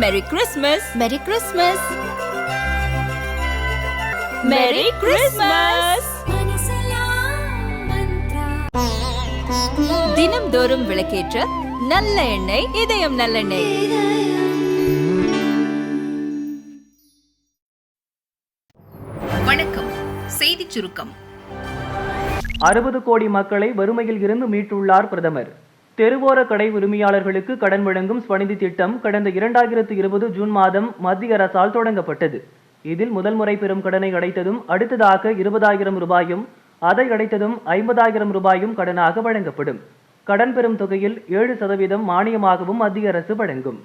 மெரி கிறிஸ்மஸ் மெரி கிறிஸ்மஸ் மெரி கிறிஸ்மஸ் தினம்தோறும் விளக்கேற்ற நல்ல எண்ணெய் இதயம் நல்லெண்ணெய் வணக்கம். செய்திச் சுருக்கம். அறுபது கோடி மக்களை வறுமையில் இருந்து மீட்டுள்ளார் பிரதமர். தெருவோர கடை உரிமையாளர்களுக்கு கடன் வழங்கும் ஸ்வநிதி திட்டம் கடந்த இரண்டாயிரத்து இருபது ஜூன் மாதம் மத்திய அரசால் தொடங்கப்பட்டது. இதில் முதல் முறை பெறும் கடனை அடைத்ததும் அடுத்ததாக இருபதாயிரம் ரூபாயும் அதை அடைத்ததும் ஐம்பதாயிரம் ரூபாயும் கடனாக வழங்கப்படும். கடன் பெறும் தொகையில் ஏழு சதவீதம் மானியமாகவும் மத்திய அரசு வழங்கும்.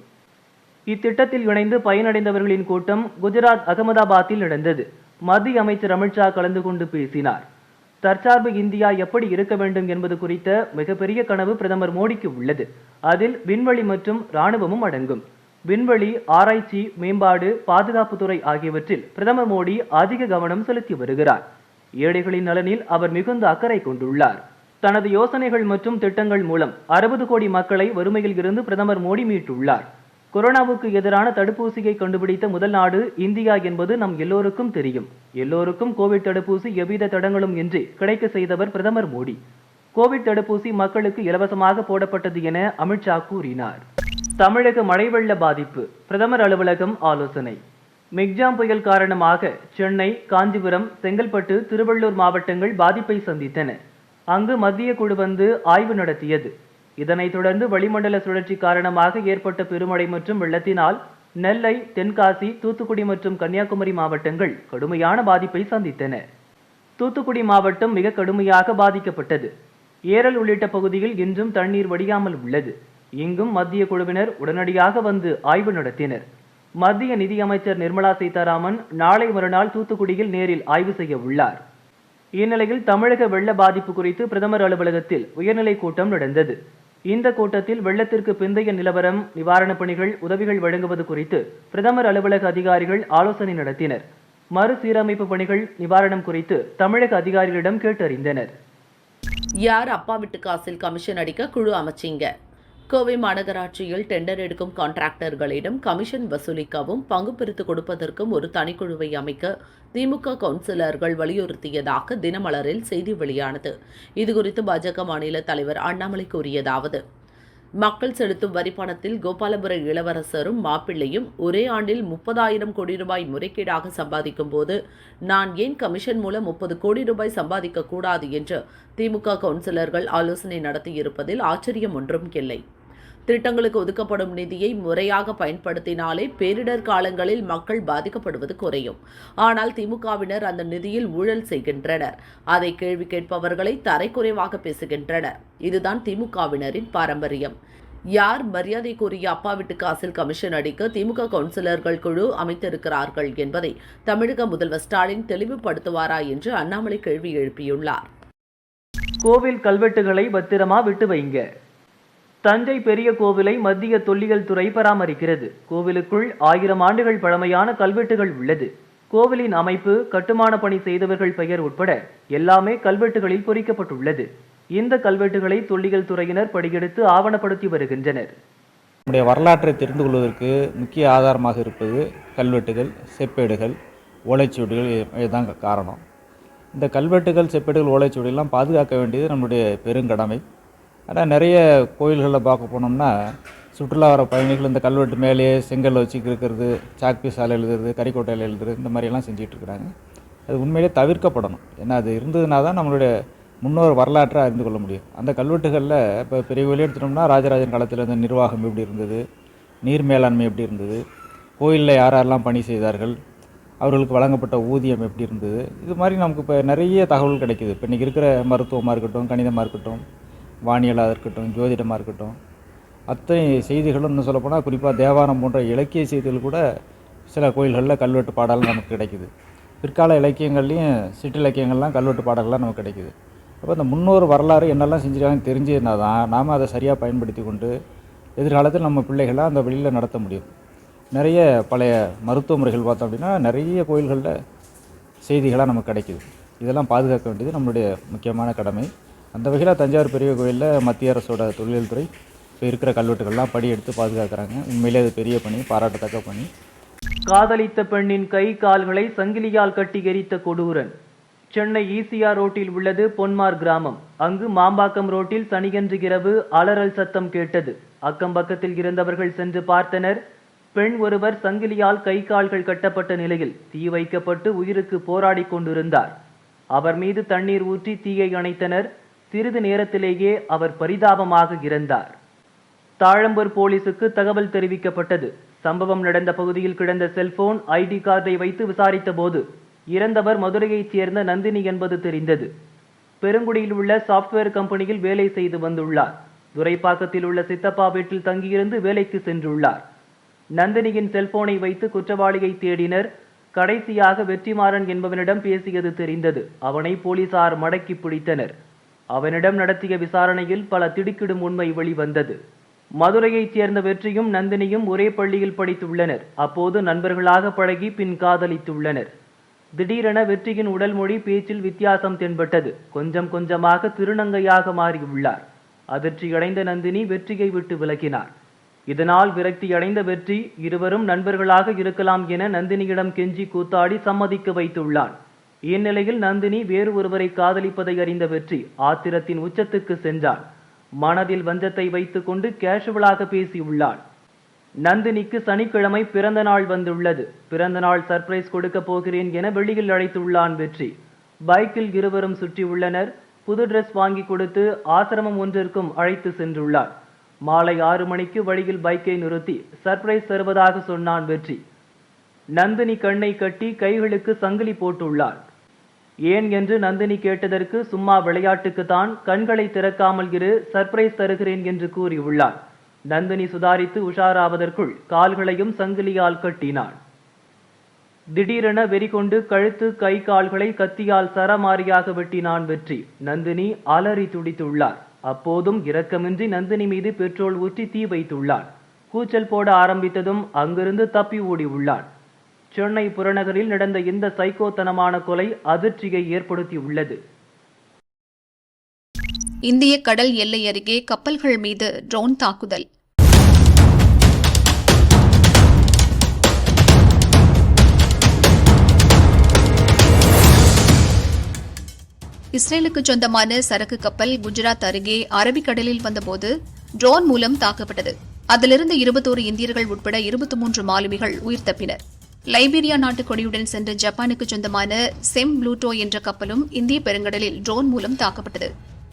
இத்திட்டத்தில் இணைந்து பயனடைந்தவர்களின் கூட்டம் குஜராத் அகமதாபாத்தில் நடந்தது. மத்திய அமைச்சர் அமித்ஷா கலந்து கொண்டு பேசினார். தற்சார்பு இந்தியா எப்படி இருக்க வேண்டும் என்பது குறித்த மிகப்பெரிய கனவு பிரதமர் மோடிக்கு உள்ளது. அதில் விண்வெளி மற்றும் இராணுவமும் அடங்கும். விண்வெளி ஆராய்ச்சி மேம்பாடு பாதுகாப்புத்துறை ஆகியவற்றில் பிரதமர் மோடி அதிக கவனம் செலுத்தி வருகிறார். ஏழைகளின் நலனில் அவர் மிகுந்த அக்கறை கொண்டுள்ளார். தனது யோசனைகள் மற்றும் திட்டங்கள் மூலம் அறுபது கோடி மக்களை வறுமையில் இருந்து பிரதமர் மோடி மீட்டுள்ளார். கொரோனாவுக்கு எதிரான தடுப்பூசியை கண்டுபிடித்த முதல் நாடு இந்தியா என்பது நம் எல்லோருக்கும் தெரியும். எல்லோருக்கும் கோவிட் தடுப்பூசி எவ்வித தடங்களும் இன்றி கிடைக்க செய்தவர் பிரதமர் மோடி. கோவிட் தடுப்பூசி மக்களுக்கு இலவசமாக போடப்பட்டது என அமித்ஷா கூறினார். தமிழக மழை வெள்ள பாதிப்பு பிரதமர் அலுவலகம் ஆலோசனை. மிக்ஜாம் புயல் காரணமாக சென்னை காஞ்சிபுரம் செங்கல்பட்டு திருவள்ளூர் மாவட்டங்கள் பாதிப்பை சந்தித்தன. அங்கு மத்திய குழு வந்து ஆய்வு நடத்தியது. இதனைத் தொடர்ந்து வளிமண்டல சுழற்சி காரணமாக ஏற்பட்ட பெருமழை மற்றும் வெள்ளத்தினால் நெல்லை தென்காசி தூத்துக்குடி மற்றும் கன்னியாகுமரி மாவட்டங்கள் கடுமையான பாதிப்பை சந்தித்தன. தூத்துக்குடி மாவட்டம் மிக கடுமையாக பாதிக்கப்பட்டது. ஏரல் உள்ளிட்ட பகுதியில் இன்றும் தண்ணீர் வடியாமல் உள்ளது. இங்கும் மத்திய குழுவினர் உடனடியாக வந்து ஆய்வு நடத்தினர். மத்திய நிதியமைச்சர் நிர்மலா சீதாராமன் நாளை மறுநாள் தூத்துக்குடியில் நேரில் ஆய்வு செய்ய உள்ளார். இந்நிலையில் தமிழக வெள்ள பாதிப்பு குறித்து பிரதமர் அலுவலகத்தில் உயர்நிலை கூட்டம் நடந்தது. இந்த கூட்டத்தில் வெள்ளத்திற்கு பிந்தைய நிலவரம் நிவாரணப் பணிகள் உதவிகள் வழங்குவது குறித்து பிரதமர் அலுவலக அதிகாரிகள் ஆலோசனை நடத்தினர். மறுசீரமைப்பு பணிகள் நிவாரணம் குறித்து தமிழக அதிகாரிகளிடம் கேட்டறிந்தனர். யார் அப்பா வீட்டு காசில் கமிஷன் அடிக்க குழு அமைச்சிங்க? கோவை மாநகராட்சியில் டெண்டர் எடுக்கும் கான்ட்ராக்டர்களிடம் கமிஷன் வசூலிக்கவும் பங்கு பிரித்து கொடுப்பதற்கும் ஒரு தனிக்குழுவை அமைக்க திமுக கவுன்சிலர்கள் வலியுறுத்தியதாக தினமலரில் செய்தி வெளியானது. இதுகுறித்து பாஜக மாநில தலைவர் அண்ணாமலை கூறியதாவது மக்கள் செலுத்தும் வரி பணத்தில் கோபாலபுர இளவரசரும் மாப்பிள்ளையும் ஒரே ஆண்டில் முப்பதாயிரம் கோடி ரூபாய் முறைகேடாக சம்பாதிக்கும் போது நான் ஏன் கமிஷன் மூலம் முப்பது கோடி ரூபாய் சம்பாதிக்க கூடாது என்று திமுக கவுன்சிலர்கள் ஆலோசனை நடத்தியிருப்பதில் ஆச்சரியம் ஒன்றும் இல்லை. திட்டங்களுக்கு ஒதுக்கப்படும் நிதியை முறையாக பயன்படுத்தினாலே பேரிடர் காலங்களில் மக்கள் பாதிக்கப்படுவது குறையும். ஆனால் திமுகவினர் அந்த நிதியில் ஊழல் செய்கின்றனர். அதை கேள்வி கேட்பவர்களை தரைக்குறைவாக பேசுகின்றனர். இதுதான் திமுகவினரின் பாரம்பரியம். யார் மரியாதைக்குரிய அப்பா வீட்டு காசில் கமிஷன் அடிக்க திமுக கவுன்சிலர்கள் குழு அமைத்திருக்கிறார்கள் என்பதை தமிழக முதல்வர் ஸ்டாலின் தெளிவுபடுத்துவாரா என்று அண்ணாமலை கேள்வி எழுப்பியுள்ளார். கோவில் கல்வெட்டுகளை பத்திரமா விட்டு வைங்க. தஞ்சை பெரிய கோவிலை மத்திய தொல்லியல் துறை பராமரிக்கிறது. கோவிலுக்குள் ஆயிரம் ஆண்டுகள் பழமையான கல்வெட்டுகள் உள்ளது. கோவிலின் அமைப்பு கட்டுமான பணி செய்தவர்கள் பெயர் உட்பட எல்லாமே கல்வெட்டுகளில் பொறிக்கப்பட்டுள்ளது. இந்த கல்வெட்டுகளை தொல்லியல் துறையினர் படியெடுத்து ஆவணப்படுத்தி வருகின்றனர். நம்முடைய வரலாற்றை தெரிந்து கொள்வதற்கு முக்கிய ஆதாரமாக இருப்பது கல்வெட்டுகள் செப்பேடுகள் ஓலைச்சுவடிகள் இதுதான் காரணம். இந்த கல்வெட்டுகள் செப்பேடுகள் ஓலைச்சுவடிகள்லாம் பாதுகாக்க வேண்டியது நம்முடைய பெருங்கடமை. ஆனால் நிறைய கோயில்களில் பார்க்க போனோம்னா சுற்றுலா வர பயணிகள் இந்த கல்வெட்டு மேலேயே செங்கல் வச்சு இருக்கிறது சாக் பீஸால் எழுதுறது கறிக்கோட்டையில் எழுதுறது இந்த மாதிரியெல்லாம் செஞ்சிகிட்ருக்குறாங்க அது உண்மையிலே தவிர்க்கப்படணும். ஏன்னா அது இருந்ததுனா தான் நம்மளுடைய முன்னோர் வரலாற்றை அறிந்து கொள்ள முடியும். அந்த கல்வெட்டுகளில் இப்போ பெரிய கோயிலே எடுத்துட்டோம்னா ராஜராஜன் காலத்தில் இருந்த நிர்வாகம் எப்படி இருந்தது நீர் மேலாண்மை எப்படி இருந்தது கோயிலில் யார் யாரெல்லாம் பணி செய்தார்கள் அவர்களுக்கு வழங்கப்பட்ட ஊதியம் எப்படி இருந்தது இது மாதிரி நமக்கு இப்போ நிறைய தகவல் கிடைக்குது. இப்போ இன்றைக்கி இருக்கிற மருத்துவமாக இருக்கட்டும் கணிதமாக இருக்கட்டும் வானியலாக இருக்கட்டும் ஜோதிடமாக இருக்கட்டும் அத்தனை செய்திகளும் இன்னும் சொல்லப்போனால் குறிப்பாக தேவாரம் போன்ற இலக்கிய செய்திகள் கூட சில கோயில்களில் கல்வெட்டு பாடல் நமக்கு கிடைக்குது. பிற்கால இலக்கியங்கள்லேயும் சிற்றிலக்கியங்கள்லாம் கல்வெட்டு பாடல்கள்லாம் நமக்கு கிடைக்குது. அப்போ இந்த முன்னோர் வரலாறு என்னெல்லாம் செஞ்சுருக்காங்கன்னு தெரிஞ்சிருந்தால் தான் நாம் அதை சரியாக பயன்படுத்தி கொண்டு எதிர்காலத்தில் நம்ம பிள்ளைகளை அந்த வழியில் நடத்த முடியும். நிறைய பழைய மருத்துவ முறைகள் பார்த்தோம் அப்படின்னா நிறைய கோயில்களில் செய்திகளாக நமக்கு கிடைக்குது. இதெல்லாம் பாதுகாக்க வேண்டியது நம்மளுடைய முக்கியமான கடமை. அந்த வகையில் தஞ்சாவூர் பெரிய கோயிலில் மத்திய அரசோட தொழில்துறை இப்போ இருக்கிற கல்வெட்டுகள்லாம் படி எடுத்து பாதுகாக்கிறாங்க. உண்மையிலே அது பெரிய பணி பாராட்டத்தக்க பணி. காதலித்த பெண்ணின் கை கால்களை சங்கிலியால் கட்டி எரித்த கொடூரன். சென்னை ஈசிஆர் ரோட்டில் உள்ளது பொன்மார் கிராமம். அங்கு மாம்பாக்கம் ரோட்டில் சனியன்று இரவு அலறல் சத்தம் கேட்டது. அக்கம் பக்கத்தில் இருந்தவர்கள் சென்று பார்த்தனர். பெண் ஒருவர் சங்கிலியால் கை கால்கள் கட்டப்பட்ட நிலையில் தீ வைக்கப்பட்டு உயிருக்கு போராடிக் கொண்டிருந்தார். அவர் மீது தண்ணீர் ஊற்றி தீயை அணைத்தனர். சிறிது நேரத்திலேயே அவர் பரிதாபமாக இறந்தார். தாழம்பூர் போலீசுக்கு தகவல் தெரிவிக்கப்பட்டது. சம்பவம் நடந்த பகுதியில் கிடந்த செல்போன் ஐடி கார்டை வைத்து விசாரித்த போது இறந்தவர் மதுரையைச் சேர்ந்த நந்தினி என்பது தெரிந்தது. பெருங்குடியில் உள்ள சாப்ட்வேர் கம்பெனியில் வேலை செய்து வந்துள்ளார். துரைப்பாக்கத்தில் உள்ள சித்தப்பா வீட்டில் தங்கியிருந்து வேலைக்கு சென்றுள்ளார். நந்தினியின் செல்போனை வைத்து குற்றவாளியை தேடினர். கடைசியாக வெற்றிமாறன் என்பவனிடம் பேசியது தெரிந்தது. அவனை போலீசார் மடக்கி பிடித்தனர். அவனிடம் நடத்திய விசாரணையில் பல திடுக்கிடும் உண்மை வெளிவந்தது. மதுரையைச் சேர்ந்த வெற்றியும் நந்தினியும் ஒரே பள்ளியில் படித்துள்ளனர். அப்போது நண்பர்களாக பழகி பின் காதலித்துள்ளனர். திடீரென வெற்றியின் உடல் மொழி பேச்சில் வித்தியாசம் தென்பட்டது. கொஞ்சம் கொஞ்சமாக திருநங்கையாக மாறியுள்ளார். அதிர்ச்சியடைந்த நந்தினி வெற்றியை விட்டு விலகினார். இதனால் விரக்தியடைந்த வெற்றி இருவரும் நண்பர்களாக இருக்கலாம் என நந்தினியிடம் கெஞ்சி கூத்தாடி சம்மதிக்க வைத்துள்ளான். இந்நிலையில் நந்தினி வேறு ஒருவரை காதலிப்பதை அறிந்த வெற்றி ஆத்திரத்தின் உச்சத்துக்கு சென்றான் மனதில் வஞ்சத்தை வைத்துக்கொண்டு கேஷுவலாக பேசியுள்ளாள். நந்தினிக்கு சனிக்கிழமை பிறந்த நாள் வந்துள்ளது. பிறந்த நாள் சர்ப்ரைஸ் கொடுக்க போகிறேன் என வெளியில் அழைத்துள்ளான் வெற்றி. பைக்கில் இருவரும் சுற்றியுள்ளனர். புது டிரெஸ் வாங்கி கொடுத்து ஆசிரமம் ஒன்றிற்கும் அழைத்து சென்றுள்ளார். மாலை ஆறு மணிக்கு வழியில் பைக்கை நிறுத்தி சர்ப்ரைஸ் தருவதாக சொன்னான் வெற்றி. நந்தினி கண்ணை கட்டி கைகளுக்கு சங்கிலி போட்டுள்ளார் ஏன் என்று நந்தினி கேட்டதற்கு சும்மா விளையாட்டுக்குத்தான் கண்களை திறக்காமல் இரு சர்ப்ரைஸ் தருகிறேன் என்று கூறியுள்ளார். நந்தினி சுதாரித்து உஷாராவதற்குள் கால்களையும் சங்கிலியால் கட்டினான் திடீரென வெறிகொண்டு கழுத்து கை கால்களை கத்தியால் சரமாரியாக வெட்டினான் வெற்றி. நந்தினி அலறி துடித்துள்ளார். அப்போதும் இரக்கமின்றி நந்தினி மீது பெட்ரோல் ஊற்றி தீ வைத்துள்ளான் கூச்சல் போட ஆரம்பித்ததும் அங்கிருந்து தப்பி ஓடி உள்ளான் சென்னை புறநகரில் நடந்த இந்த சைக்கோத்தனமான கொலை அதிர்ச்சியை ஏற்படுத்தியுள்ளது. இந்திய கடல் எல்லை அருகே கப்பல்கள் மீது ட்ரோன் தாக்குதல். இஸ்ரேலுக்கு சொந்தமான சரக்கு கப்பல் குஜராத் அருகே அரபிக்கடலில் வந்தபோது ட்ரோன் மூலம் தாக்கப்பட்டது. அதிலிருந்து இருபத்தோரு இந்தியர்கள் உட்பட இருபத்தி மூன்று மாலுமிகள் உயிர் தப்பினர். லைபீரியா நாட்டு கொடியுடன் சென்ற ஜப்பானுக்கு சொந்தமான செம் ப்ளூட்டோ என்ற கப்பலும் இந்திய பெருங்கடலில் ட்ரோன் மூலம் தாக்கப்பட்டது.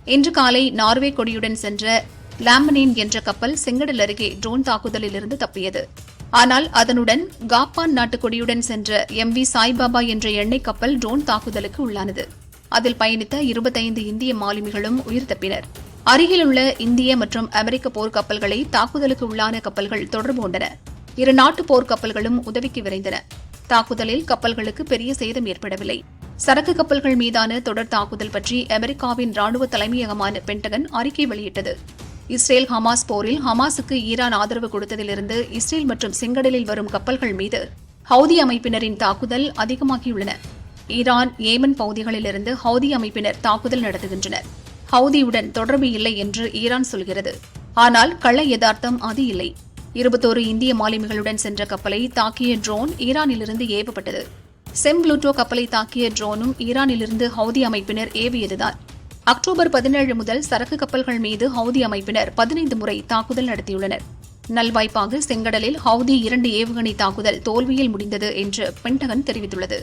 இன்று காலை நார்வே கொடியுடன் சென்ற லாம்பனேன் என்ற கப்பல் செங்கடல் அருகே ட்ரோன் தாக்குதலில் இருந்து தப்பியது. ஆனால் அதனுடன் காப்பான் நாட்டு கொடியுடன் சென்ற எம் வி சாய்பாபா என்ற எண்ணெய் கப்பல் ட்ரோன் தாக்குதலுக்கு உள்ளானது. அதில் பயணித்த இருபத்தைந்து இந்திய மாலுமிகளும் உயிர் தப்பினர். அருகிலுள்ள இந்திய மற்றும் அமெரிக்க போர்க்கப்பல்களை தாக்குதலுக்கு உள்ளான கப்பல்கள் தொடர்பு கொண்டன. இரு நாட்டு போர்க்கப்பல்களும் உதவிக்கு விரைந்தன. தாக்குதலில் கப்பல்களுக்கு பெரிய சேதம் ஏற்படவில்லை. சரக்கு கப்பல்கள் மீதான தொடர் தாக்குதல் பற்றி அமெரிக்காவின் ராணுவ தலைமையகமான பென்டகன் அறிக்கை வெளியிட்டது. இஸ்ரேல் ஹமாஸ் போரில் ஹமாஸுக்கு ஈரான் ஆதரவு கொடுத்ததிலிருந்து இஸ்ரேல் மற்றும் செங்கடலில் வரும் கப்பல்கள் மீது ஹவுதி அமைப்பினரின் தாக்குதல் அதிகமாகியுள்ளன. ஈரான் ஏமன் பகுதிகளிலிருந்து ஹவுதி அமைப்பினர் தாக்குதல் நடத்துகின்றனர். ஹவுதியுடன் தொடர்பு இல்லை என்று ஈரான் சொல்கிறது. ஆனால் கள்ள யதார்த்தம் அது இல்லை. இருபத்தோரு இந்திய மாலுமிகளுடன் சென்ற கப்பலை தாக்கிய ட்ரோன் ஈரானிலிருந்து ஏவப்பட்டது. செம் ப்ளூட்டோ கப்பலை தாக்கிய ட்ரோனும் ஈரானிலிருந்து ஹவுதி அமைப்பினர் ஏவியதுதான். அக்டோபர் பதினேழு முதல் சரக்கு கப்பல்கள் மீது ஹவுதி அமைப்பினர் பதினைந்து முறை தாக்குதல் நடத்தியுள்ளனர். நல்வாய்ப்பாக செங்கடலில் ஹவுதி இரண்டு ஏவுகணை தாக்குதல் தோல்வியில் முடிந்தது என்று பென்டகன் தெரிவித்துள்ளது.